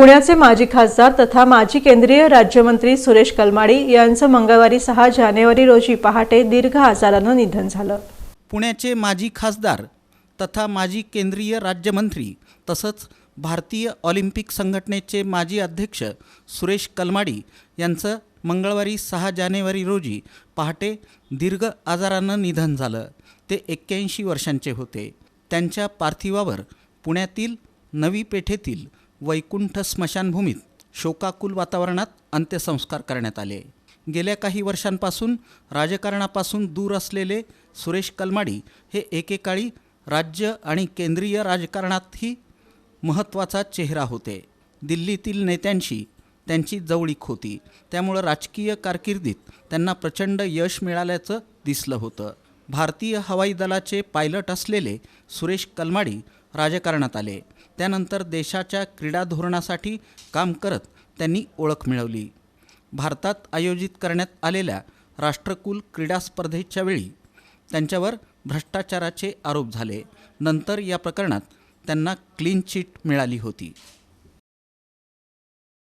पुण्याचे माजी खासदार तथा माजी केंद्रीय राज्यमंत्री सुरेश कलमाडी यांचं मंगळवारी सहा जानेवारी रोजी पहाटे दीर्घ आजारानं निधन झालं. पुण्याचे माजी खासदार तथा माजी केंद्रीय राज्यमंत्री तसंच भारतीय ऑलिम्पिक संघटनेचे माजी अध्यक्ष सुरेश कलमाडी यांचं मंगळवारी सहा जानेवारी रोजी पहाटे दीर्घ आजारानं निधन झालं. ते एक्क्याऐंशी वर्षांचे होते. त्यांच्या पार्थिवावर पुण्यातील नवी पेठेतील वैकुंठ स्मशानभूमीत शोकाकुल वातावरणात अंत्यसंस्कार करण्यात आले. गेल्या काही वर्षांपासून राजकारणापासून दूर असलेले सुरेश कलमाडी हे एकेकाळी राज्य आणि केंद्रीय राजकारणातही महत्त्वाचा चेहरा होते. दिल्लीतील नेत्यांशी त्यांची जवळीक होती. त्यामुळं राजकीय कारकिर्दीत त्यांना प्रचंड यश मिळाल्याचं दिसलं होतं. भारतीय हवाई दलाचे पायलट असलेले सुरेश कलमाडी राजकारणात आले. त्यानंतर देशाच्या क्रीडा धोरणासाठी काम करत त्यांनी ओळख मिळवली. भारतात आयोजित करण्यात आलेल्या राष्ट्रकुल क्रीडा स्पर्धेच्या वेळी त्यांच्यावर भ्रष्टाचाराचे आरोप झाले. नंतर या प्रकरणात त्यांना क्लीन चिट मिळाली होती.